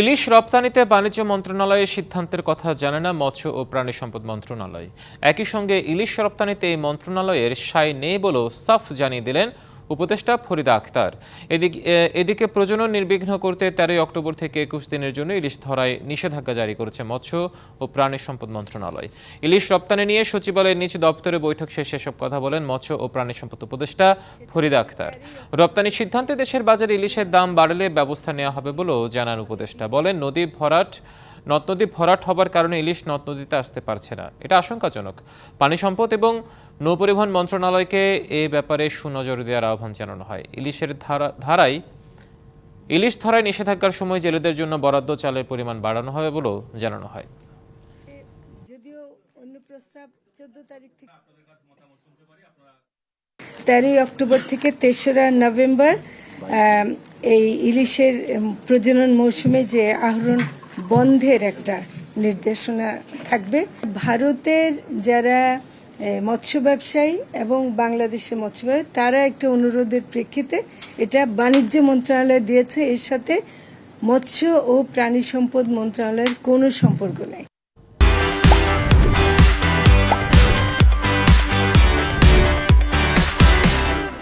ইলিশ রপ্তানিতে বাণিজ্য মন্ত্রণালয়ের সিদ্ধান্তের কথা জানে না মৎস্য ও প্রাণী সম্পদ মন্ত্রণালয়। একই সঙ্গে ইলিশ রপ্তানিতে এই মন্ত্রণালয়ের সায় নেই বলেও সাফ জানিয়ে দিলেন উপদেষ্টা ফরিদা আক্তার এদিকে এদিকে প্রজনন নির্বিঘ্ন করতে তেরোই অক্টোবর থেকে একুশ দিনের জন্য ইলিশ ধরায় নিষেধাজ্ঞা জারি করেছে মৎস্য ও প্রাণী সম্পদ মন্ত্রণালয়। ইলিশ রপ্তানি নিয়ে সচিবালয়ের নিজ দপ্তরে বৈঠক শেষে এসব কথা বলেন মৎস্য ও প্রাণী সম্পদ উপদেষ্টা ফরিদা আক্তার রপ্তানির সিদ্ধান্তে দেশের বাজারে ইলিশের দাম বাড়লে ব্যবস্থা নেওয়া হবে বলেও জানান উপদেষ্টা। বলেন, নদী ভরাট নদ নদী ভরাট হবার কারণে ইলিশ নদ নদীতে আসতে পারছে না। এটা আশঙ্কাজনক। পানি সম্পদ এবং নৌপরিবহন মন্ত্রণালয়কে এ ব্যাপারে সুনজর দেওয়ার আহ্বান জানানো হয়। ইলিশের ধারা ধারায় ইলিশ ধরায় নিষেধাজ্ঞার সময় জেলেদের জন্য বরাদ্দ চালের পরিমাণ বাড়ানো হবে বলেও জানানো হয়। যদিও অন্য প্রস্তাব চোদ্দ তারিখ থেকে তেরোই অক্টোবর থেকে তেসরা নভেম্বর এই ইলিশের প্রজনন মৌসুমে যে আহরণ বন্ধের একটা নির্দেশনা থাকবে। ভারতের যারা মৎস্য ব্যবসায়ী এবং বাংলাদেশের মৎস্য ব্যবসায়ী, তারা একটা অনুরোধের প্রেক্ষিতে এটা বাণিজ্য মন্ত্রণালয় দিয়েছে। এর সাথে মৎস্য ও প্রাণী সম্পদ মন্ত্রণালয়ের কোনো সম্পর্ক নেই।